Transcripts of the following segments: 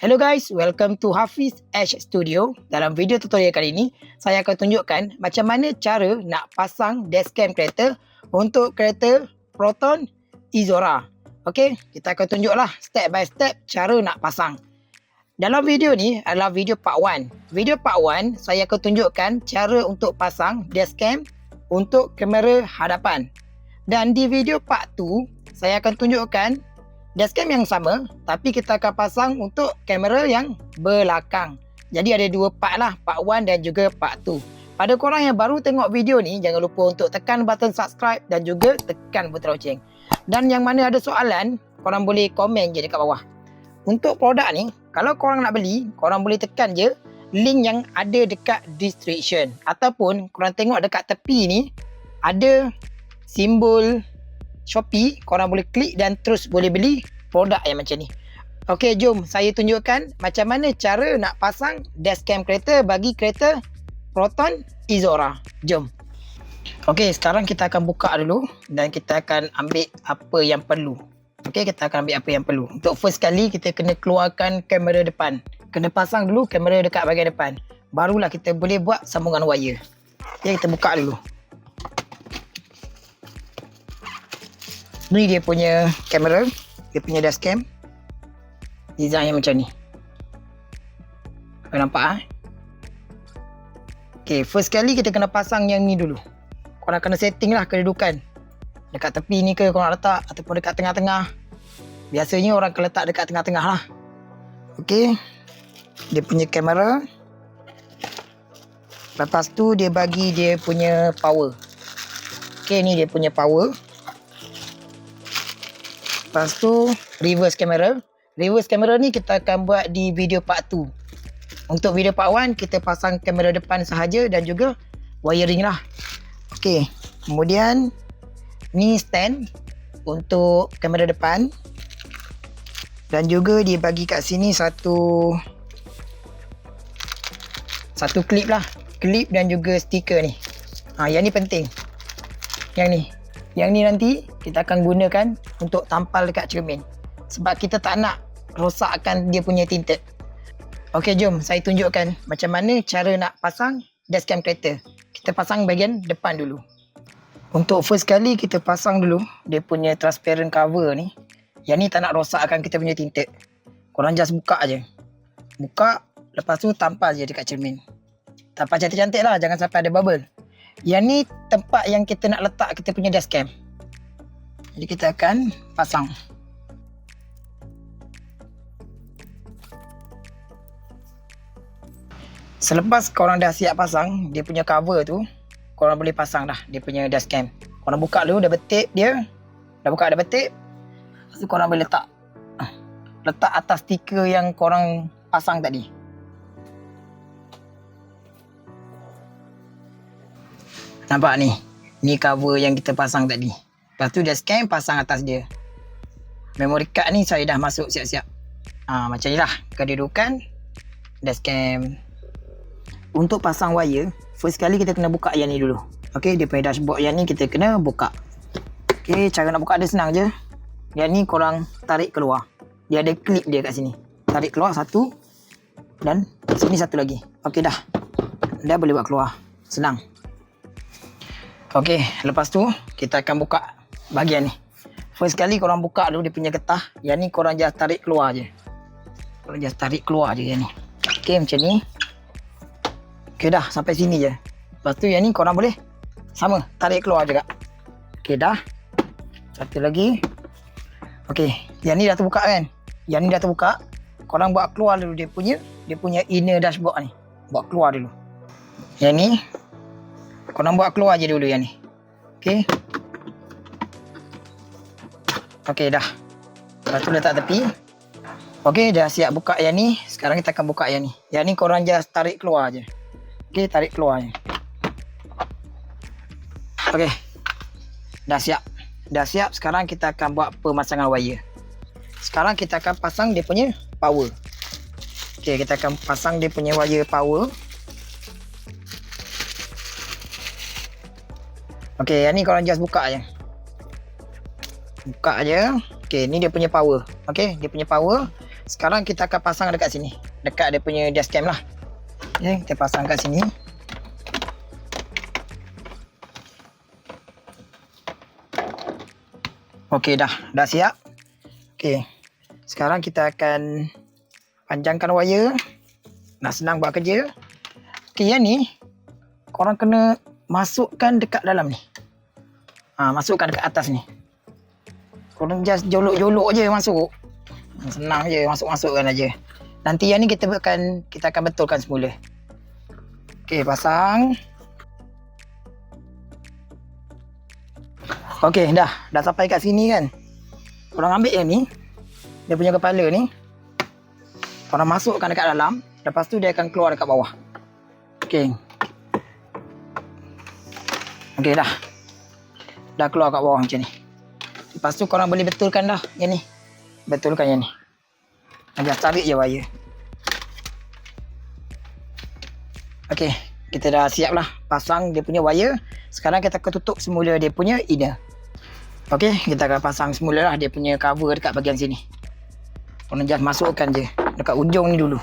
Hello guys, welcome to Hafiz Ash Studio. Dalam video tutorial kali ini, saya akan tunjukkan macam mana cara nak pasang dashcam kereta untuk kereta Proton Izora. Okey, kita akan tunjuklah step by step cara nak pasang. Dalam video ni adalah video part 1. Video part 1, saya akan tunjukkan cara untuk pasang dashcam untuk kamera hadapan. Dan di video part 2, saya akan tunjukkan dashcam yang sama tapi kita akan pasang untuk kamera yang belakang. Jadi ada dua part lah, part 1 dan juga part 2. Pada korang yang baru tengok video ni, jangan lupa untuk tekan button subscribe dan juga tekan button loceng. Dan yang mana ada soalan, korang boleh komen je dekat bawah. Untuk produk ni, kalau korang nak beli, korang boleh tekan je link yang ada dekat description. Ataupun korang tengok dekat tepi ni, ada simbol Shopee, korang boleh klik dan terus boleh beli produk yang macam ni. Okey, jom saya tunjukkan macam mana cara nak pasang dashcam kereta bagi kereta Proton Izora. Jom. Okey, sekarang kita akan buka dulu dan kita akan ambil apa yang perlu. Okey, kita akan ambil apa yang perlu. Untuk first kali kita kena keluarkan kamera depan. Kena pasang dulu kamera dekat bahagian depan. Barulah kita boleh buat sambungan wire. Okey, kita buka dulu. Ni dia punya kamera. Dia punya dashcam. Design yang macam ni. Kau nampak ah? Okay, first kali kita kena pasang yang ni dulu. Nak kena setting lah kedudukan. Dekat tepi ni ke nak letak ataupun dekat tengah-tengah. Biasanya orang akan letak dekat tengah-tengah lah. Okay. Dia punya kamera. Lepas tu dia bagi dia punya power. Okay, ni dia punya power. Lepas tu reverse camera. Reverse camera ni kita akan buat di video part 2. Untuk video part 1 kita pasang kamera depan sahaja dan juga wiring lah. Okey. Kemudian ni stand untuk kamera depan. Dan juga dia bagi kat sini satu satu klip lah. Klip dan juga stiker ni. Ha, yang ni penting. Yang ni. Yang ni nanti kita akan gunakan untuk tampal dekat cermin. Sebab kita tak nak rosakkan dia punya tinted. Okey, jom saya tunjukkan macam mana cara nak pasang dashcam kereta. Kita pasang bahagian depan dulu. Untuk first kali kita pasang dulu dia punya transparent cover ni. Yang ni tak nak rosakkan kita punya tinted. Korang just buka aje. Buka, lepas tu tampal je dekat cermin. Tampal cantik-cantik lah, jangan sampai ada bubble. Yang ni tempat yang kita nak letak kita punya dashcam. Jadi kita akan pasang. Selepas korang dah siap pasang dia punya cover tu, korang boleh pasang dah dia punya dashcam. Korang buka dulu dah betip dia. Dah buka dah betip. Lepas tu korang boleh letak letak atas stiker yang korang pasang tadi. Nampak ni? Ni cover yang kita pasang tadi. Lepas tu dia scan pasang atas dia. Memory card ni saya dah masuk siap-siap. Ha, macam ni lah kedudukan dashcam. Untuk pasang wire, first kali kita kena buka yang ni dulu. Okay, dia punya dashboard yang ni kita kena buka. Okay, cara nak buka dia senang je. Yang ni korang tarik keluar. Dia ada clip dia kat sini. Tarik keluar satu. Dan sini satu lagi. Okay dah. Dah boleh buat keluar. Senang. Okey, lepas tu kita akan buka bahagian ni. First kali korang buka dulu dia punya getah. Yang ni korang just tarik keluar je. Korang just tarik keluar je yang ni. Okey, macam ni. Okey dah, sampai sini je. Lepas tu yang ni korang boleh sama, tarik keluar juga. Okey dah. Satu lagi. Okey, yang ni dah terbuka kan? Yang ni dah terbuka. Korang buat keluar dulu dia punya dia punya inner dashboard ni. Buat keluar dulu. Yang ni Korang buat keluar je dulu yang ni. Okey. Okey dah. Lepas tu letak tepi. Okey dah siap buka yang ni. Sekarang kita akan buka yang ni. Yang ni korang just tarik keluar je. Okey tarik keluar je. Okey. Dah siap. Dah siap. Sekarang kita akan buat pemasangan wire. Sekarang kita akan pasang dia punya power. Okey kita akan pasang dia punya wire power. Okey, yang ni korang just buka je. Buka je. Okey, ni dia punya power. Okey, dia punya power. sekarang kita akan pasang dekat sini. Dekat dia punya dashcam lah. Okay, kita pasang kat sini. Okey dah, dah siap. Okey. Sekarang kita akan panjangkan wire. Nak senang buat kerja. Okey, yang ni korang kena masukkan dekat dalam ni. Ha, masukkan dekat atas ni. Korang just jolok-jolok je masuk. Senang je masuk-masukkan aja. Nanti yang ni kita akan kita akan betulkan semula. Okey, pasang. Okey, dah. Dah sampai kat sini kan. Korang ambil yang ni. Dia punya kepala ni. Korang masukkan dekat dalam. Lepas tu dia akan keluar dekat bawah. Okey. Okey dah. Dah keluar kat bawah macam ni. Lepas tu korang boleh betulkan dah yang ni. Betulkan yang ni. Ajar tarik je wire. Okey, kita dah siap lah pasang dia punya wire. Sekarang kita akan tutup semula dia punya inner. Okey, kita akan pasang semula lah dia punya cover dekat bahagian sini. Korang just masukkan je dekat ujung ni dulu.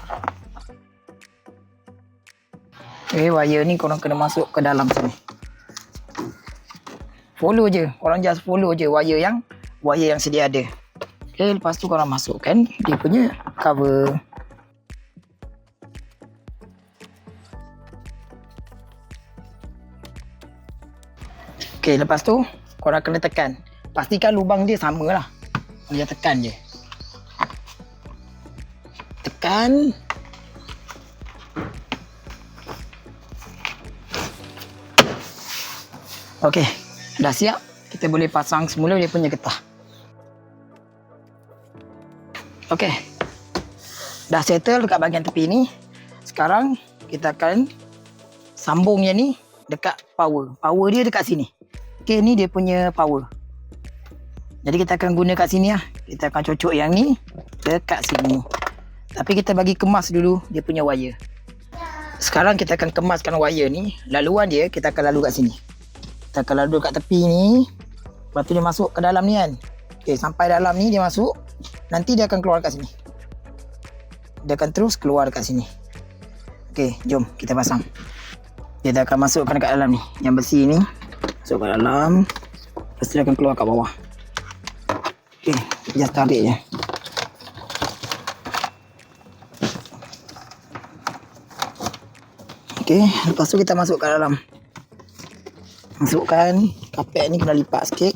Okay, wire ni korang kena masuk ke dalam sini. Follow je. Korang just follow je wire yang wire yang sedia ada. Okay, lepas tu korang masukkan dia punya cover. Okay, lepas tu korang kena tekan. Pastikan lubang dia sama lah. Dia tekan je. Tekan. Okey, dah siap. Kita boleh pasang semula dia punya getah. Okey. Dah settle dekat bahagian tepi ni. Sekarang kita akan sambung yang ni dekat power. Power dia dekat sini. Okey, ni dia punya power. Jadi kita akan guna kat sini lah. Kita akan cocok yang ni dekat sini. Tapi kita bagi kemas dulu dia punya wire. Sekarang kita akan kemaskan wire ni. Laluan dia kita akan lalu kat sini. Kita akan lalu kat tepi ni. Lepas tu dia masuk ke dalam ni kan. Okay, sampai dalam ni dia masuk. Nanti dia akan keluar kat sini. Dia akan terus keluar kat sini. Okay, jom kita pasang. Kita akan masukkan dekat dalam ni. Yang besi ni. Masuk kat dalam. Lepas tu dia akan keluar kat bawah. Okay, just tarik je. Okay, lepas tu kita masuk kat dalam. Masukkan kapet ni kena lipat sikit.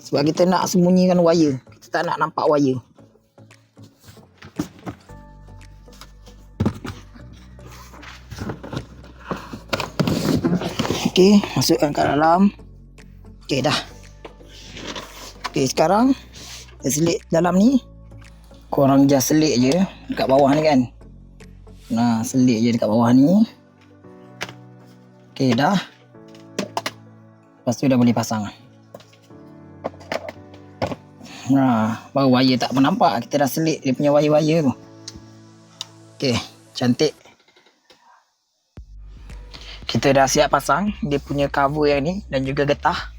Sebab kita nak sembunyikan wire. Kita tak nak nampak wire. Okay, masukkan kat dalam. Okay, dah. Okay, sekarang kita selit dalam ni. Korang just selit je dekat bawah ni kan. Nah, selit je dekat bawah ni. Okay, dah. Lepas tu dah boleh pasang. Nah, baru wire tak nampak. Kita dah selit dia punya wire-wire tu. Okay, cantik. Kita dah siap pasang dia punya cover yang ni dan juga getah.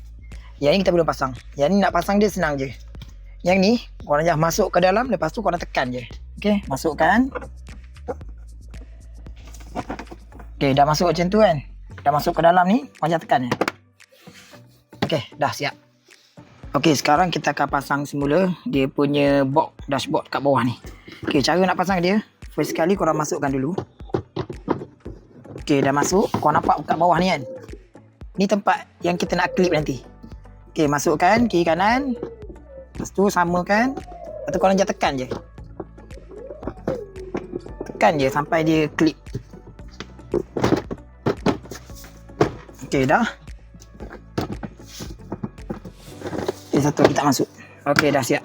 Yang ni kita belum pasang. Yang ni nak pasang dia senang je. Yang ni, korang just masuk ke dalam, lepas tu korang tekan je. Okay, masukkan. Okay, dah masuk macam tu kan. Dah masuk ke dalam ni, korang tekan je. Okay, dah siap. Okay, sekarang kita akan pasang semula dia punya box dashboard kat bawah ni. Okay, cara nak pasang dia, first sekali korang masukkan dulu. Okay, dah masuk. Korang nampak kat bawah ni kan? Ni tempat yang kita nak clip nanti. Okay, masukkan kiri kanan. Lepas tu samakan. Lepas tu korang jangan tekan je. Tekan je sampai dia clip. Okay, dah. Satu kita masuk. Okay, dah siap.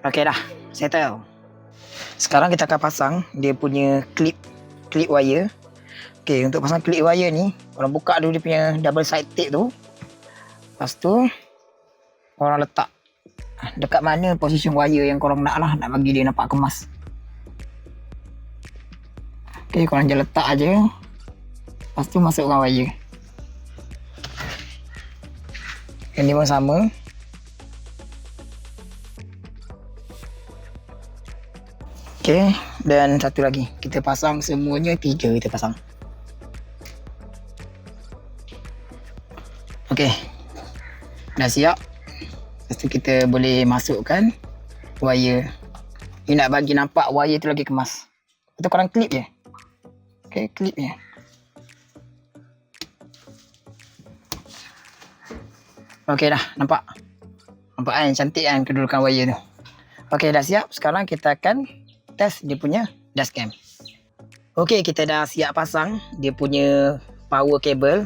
Okay, dah. Settle. Sekarang kita akan pasang dia punya clip clip wire. Okay, untuk pasang clip wire ni, korang buka dulu dia punya double side tape tu. Lepas tu, korang letak dekat mana posisi wire yang korang nak lah, nak bagi dia nampak kemas. Okay, korang je letak aja. Lepas tu masukkan wire. Yang pun sama. Okay, dan satu lagi. Kita pasang semuanya tiga kita pasang. Okay, dah siap. Lepas tu kita boleh masukkan wire. Ni nak bagi nampak wire tu lagi kemas. Kita korang klip je. Okay, klip je. Okay dah, nampak? Nampak kan cantik kan kedudukan wire tu. Okay, dah siap. Sekarang kita akan test dia punya dashcam. Okay, kita dah siap pasang dia punya power cable.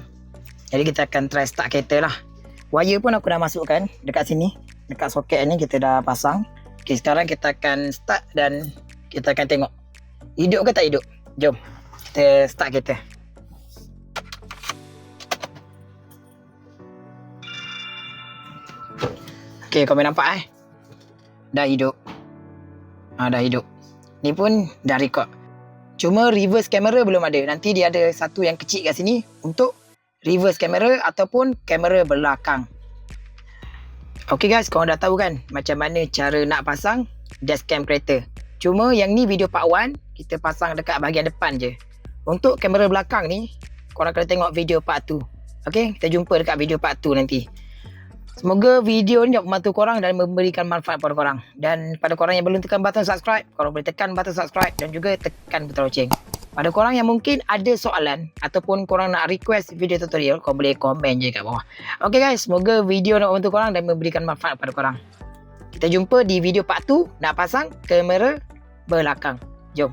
Jadi kita akan try start kereta lah. Wire pun aku dah masukkan dekat sini. Dekat soket ni kita dah pasang. Okay, sekarang kita akan start dan kita akan tengok. Hidup ke tak hidup? Jom. Kita start kereta. Okay, kau boleh nampak eh? Dah hidup. Ah, dah hidup. Ni pun dah record. Cuma reverse kamera belum ada. Nanti dia ada satu yang kecil kat sini untuk reverse kamera ataupun kamera belakang. Okay guys, korang dah tahu kan macam mana cara nak pasang dashcam kereta. Cuma yang ni video part 1, kita pasang dekat bahagian depan je. Untuk kamera belakang ni, korang kena tengok video part 2. Okay, kita jumpa dekat video part 2 nanti. Semoga video ni dapat membantu korang dan memberikan manfaat pada korang. Dan pada korang yang belum tekan button subscribe, korang boleh tekan button subscribe dan juga tekan button loceng. Pada korang yang mungkin ada soalan ataupun korang nak request video tutorial, korang boleh komen je kat bawah. Okay guys, semoga video nak membantu korang dan memberikan manfaat pada korang. Kita jumpa di video part 2 nak pasang kamera belakang. Jom.